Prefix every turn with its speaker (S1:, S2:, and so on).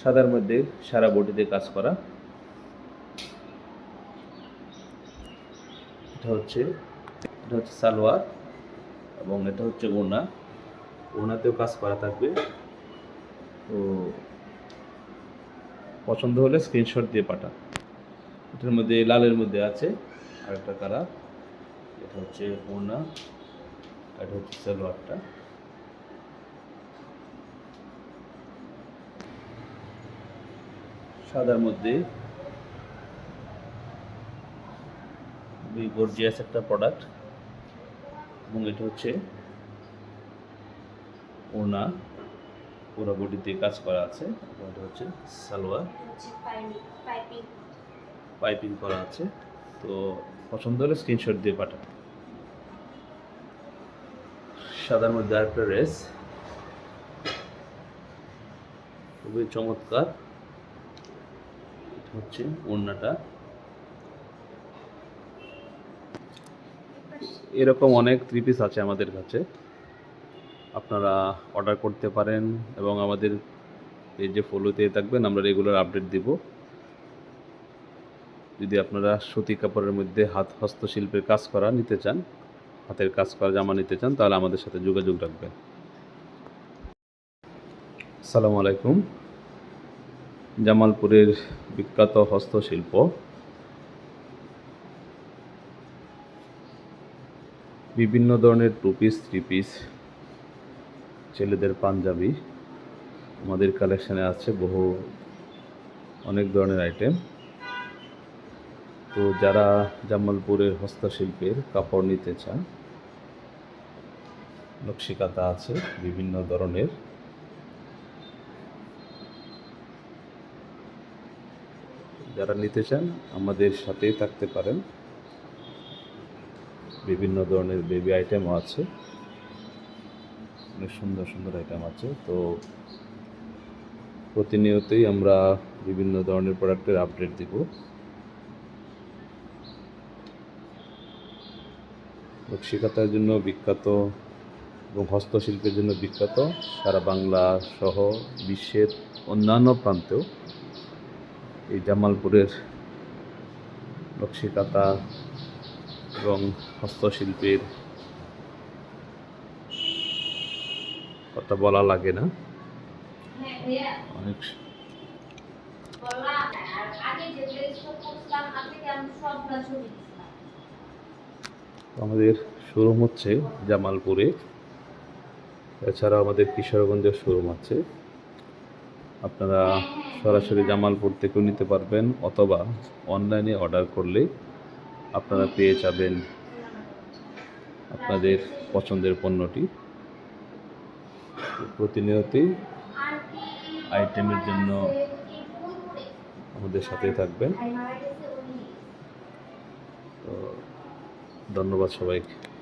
S1: সাদার মধ্যে সারা বডিতে কাজ করা। এটা হচ্ছে এটা হচ্ছে সালোয়ার এবং এটা হচ্ছে ওনা ওনাতেও কাজ করা থাকবে। তো পছন্দ হলে স্ক্রিনশট দিয়ে পাঠান। এটার মধ্যে লালের মধ্যে আছে আর একটা কালার এটা হচ্ছে ওনা এটা হচ্ছে সালোয়ারটা। সাদার মধ্যে খুবই গর্জিয়াস একটা প্রোডাক্ট এবং এটা হচ্ছে ওনা পুরো বডিতে কাজ করা আছে। এবং এটা হচ্ছে সালোয়ার।
S2: পাইপিং
S1: করা আছে। তো পছন্দ হলে স্ক্রিনশট দিয়ে পাঠান। সাদার মধ্যে আরেকটা রেস খুবই চমৎকার। হচ্ছে ওড়নাটা। এরকম অনেক থ্রি পিস আছে আমাদের কাছে। আপনারা অর্ডার করতে পারেন এবং আমাদের এই যে ফলোতে থাকবেন, আমরা রেগুলার আপডেট দিব। যদি আপনারা সুতি কাপড়ের মধ্যে হাত হস্তশিল্পের কাজ করা নিতে চান, হাতের কাজ করা জামা নিতে চান, তাহলে আমাদের সাথে যোগাযোগ রাখবেন। আসসালামু আলাইকুম। জামালপুরের বিখ্যাত হস্তশিল্প। বিভিন্ন ধরনের টু পিস থ্রি পিস ছেলেদের পাঞ্জাবি আমাদের কালেকশানে আছে, বহু অনেক ধরনের আইটেম তো যারা জামালপুরের হস্তশিল্পের কাপড় নিতে চান, নকশিকাতা আছে, বিভিন্ন ধরনের। যারা নিতে চান, আমাদের সাথেই থাকতে পারেন। বিভিন্ন ধরনের বেবি আইটেমও আছে। অনেক সুন্দর সুন্দর আইটেম আছে। তো প্রতিনিয়তই আমরা বিভিন্ন ধরনের প্রোডাক্টের আপডেট দিব। নকশিকাতার জন্য বিখ্যাত এবং হস্তশিল্পের জন্য বিখ্যাত সারা বাংলা সহ বিশ্বের অন্যান্য প্রান্তেও। এই জামালপুরের নকশিকাতা এবং হস্তশিল্পের কথা বলা লাগে না। অনেক আমাদের শোরুম হচ্ছে জামালপুরে। এছাড়া আমাদের কিশোরগঞ্জের শোরুম আছে। আপনারা সরাসরি জামালপুর থেকেও নিতে পারবেন অথবা অনলাইনে অর্ডার করলে আপনারা পেয়ে যাবেন আপনাদের পছন্দের পণ্যটি। প্রতিনিয়তই আইটেমের জন্য আমাদের সাথে থাকবেন। তো ধন্যবাদ সবাইকে।